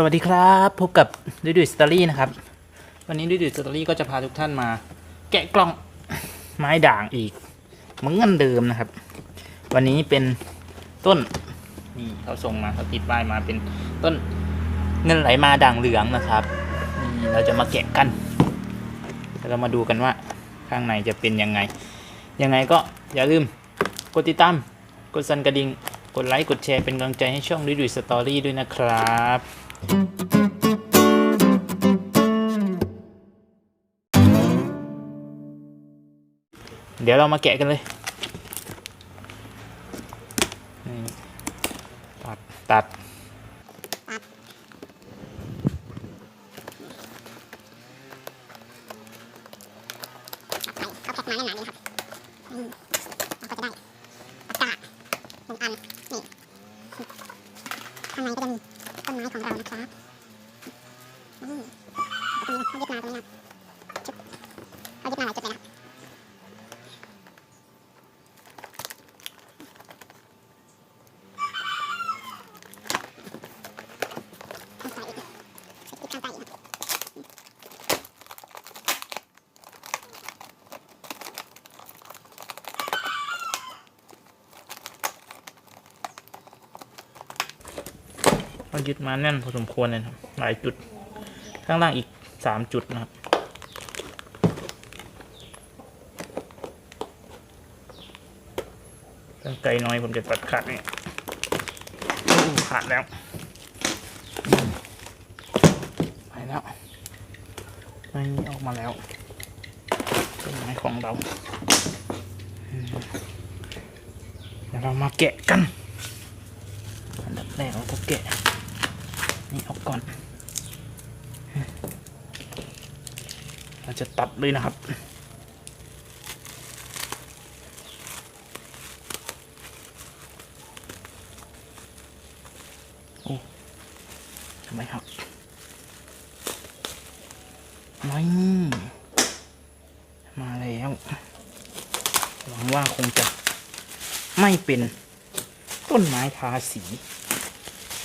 สวัสดีครับ พบกับดุดุสตอรี่นะครับ วันนี้ดุดุสตอรี่ก็จะพาทุกท่านมา แกะกล่องไม้ด่างอีกเหมือนกันเดิมนะครับ วันนี้เป็นต้นนี่เขาส่งมาเขาติดป้ายมาเป็นต้นเงินไหลมาด่างเหลืองนะครับนี่เราจะมาแกะกันแล้วเรามาดูกันว่าข้างในจะเป็นยังไง ยังไงก็อย่าลืมกดติดตามกดสั่นกระดิ่งกดไลค์กดแชร์เป็นกำลังใจให้ช่องดุดุสตอรี่ด้วยนะครับ เดี๋ยวเรามาแกะกันเลยนี่ตัด ตัดเอาแพ็คมาแน่นหนานี่ครับอืมเราก็จะได้ปากกาหนึ่งอัน นี่ ข้างในก็จะมี ต้นไม้ของเรานะครับนี่ตรงนี้เขายึดมาตรงนี้นะจุดเขายึดมาหลายจุดเลยนะครับข้างซ้ายอีกอีกข้างใต้อีกครับ เรา ยึดมาแน่นพอสมควรเลยครับหลายจุด ข้างล่างอีกสามจุดนะครับตั้งไกลน้อยผมจะตัดขาดนี่ขาดแล้ว ไปแล้วไม่ออกมาแล้วต้นไม้ของเราเดี๋ยวเรามาแกะกัน อันดับแรกเราก็แกะ นี่ออกก่อน เราจะตัดเลยนะครับโอ้ทำไมครับไม่มาแล้วหวังว่าคงจะไม่เป็นต้นไม้ทาสี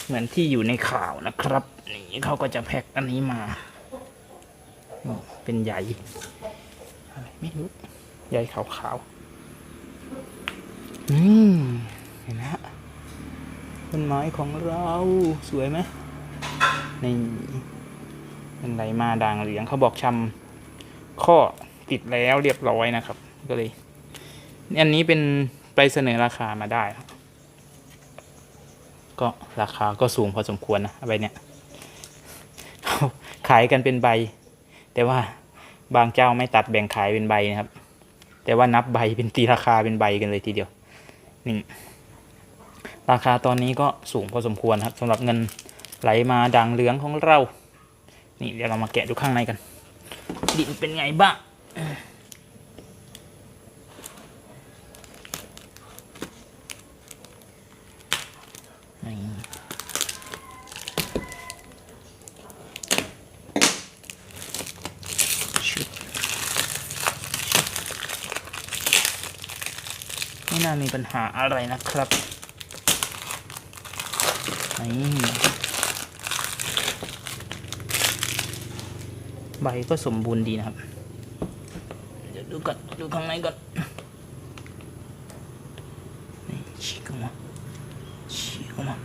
เหมือนที่อยู่ในข่าวนะครับ นี่เขาก็จะแพ็คอันนี้มา เป็นใยอะไรไม่รู้ใยขาวๆอืมเห็นไหมฮะต้นไม้ของเราสวยไหมนี่เป็นไรมาด่างเหลืองเขาบอกชำข้อติดแล้วเรียบร้อยนะครับ ก็เลย อันนี้เป็นไปเสนอราคามาได้ครับ ก็ราคาก็สูงพอสมควรนะใบเนี้ยขายกันเป็นใบ แต่ว่าบางเจ้าไม่ตัดแบ่งขายเป็นใบนะครับ แต่ว่านับใบเป็นตีราคาเป็นใบกันเลยทีเดียวนี่ราคาตอนนี้ก็สูงพอสมควรครับสำหรับเงินไหลมาด่างเหลืองของเรา นี่เดี๋ยวเรามาแกะดูข้างในกันดินเป็นไงบ้าง นี่ชุด ไม่น่ามีปัญหาอะไรนะครับนี่ใบก็สมบูรณ์ดีนะครับ เดี๋ยวดูก่อนดูข้างในก่อนนี่ฉีกออกมาฉีกออกมา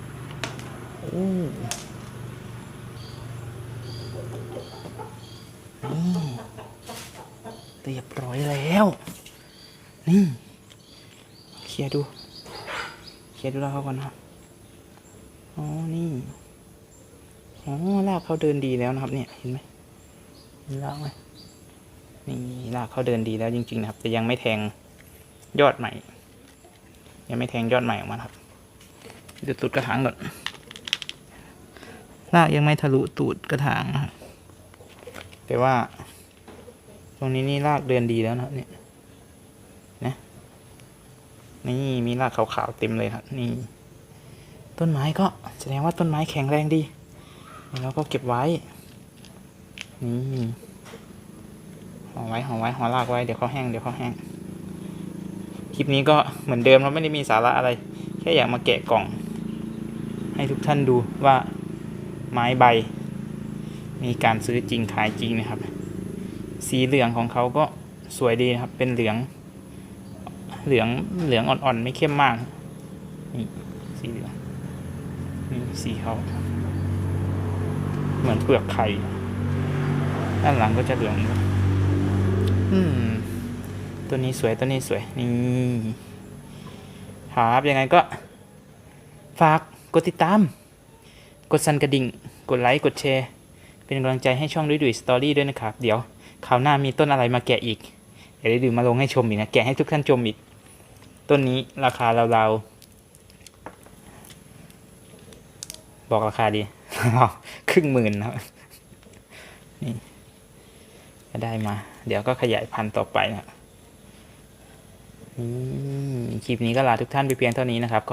โอ้นี่เรียบร้อยแล้ว นี่ ลียร์ดู เคลียร์ดูแล้วเขาก่อนนะครับ อ๋อ นี่ อ๋อรากเขาเดินดีแล้วนะครับ เนี่ย เห็นไหมเห็นรากไหมนี่รากเขาเดินดีแล้วจริง ๆ นะครับ แต่ยังไม่แทงยอดใหม่ ยังไม่แทงยอดใหม่ออกมาครับเดี๋ยวตุดกระถางก่อนรากยังไม่ทะลุตูดกระถางนะครับแต่ว่า ตรงนี้นี่รากเดินดีแล้วนะครับเนี่ย นี่มีรากขาวๆเต็มเลยครับนี่ ต้นไม้ก็แสดงว่าต้นไม้แข็งแรงดีแล้วก็เก็บไว้ นี่ห่อไว้ห่อไว้ห่อรากไว้เดี๋ยวเขาแห้งเดี๋ยวเขาแห้ง คลิปนี้ก็เหมือนเดิมเราไม่ได้มีสาระอะไร แค่อยากมาแกะกล่อง ให้ทุกท่านดูว่าไม้ใบ มีการซื้อจริงขายจริงนะครับ สีเหลืองของเขาก็สวยดีนะครับ เป็นเหลือง เหลืองเหลืองอ่อนๆ ไม่เข้มมาก นี่สีเหลืองนี่สีเขาเหมือนเปลือกไข่ ด้านหลังก็จะเหลือง อืม ตัวนี้สวยตัวนี้สวย นี่ครับยังไงก็ ฝากกดติดตาม กดสั่นกระดิ่ง กดไลค์ กดแชร์ เป็นกำลังใจให้ช่องดุยดุยสตอรี่ด้วยนะครับ เดี๋ยวคราวหน้ามีต้นอะไรมาแกะอีกเดี๋ยวดุยดุยมาลงให้ชมอีกนะ แกะให้ทุกท่านชมอีก ต้นนี้ราคาเราๆบอกราคาดี ครึ่งหมื่นนะครับนี่ก็ได้มา เดี๋ยวก็ขยายพันธุ์ต่อไปนะคลิปนี้ก็ลาทุกท่านไปเพียงเท่านี้นะครับ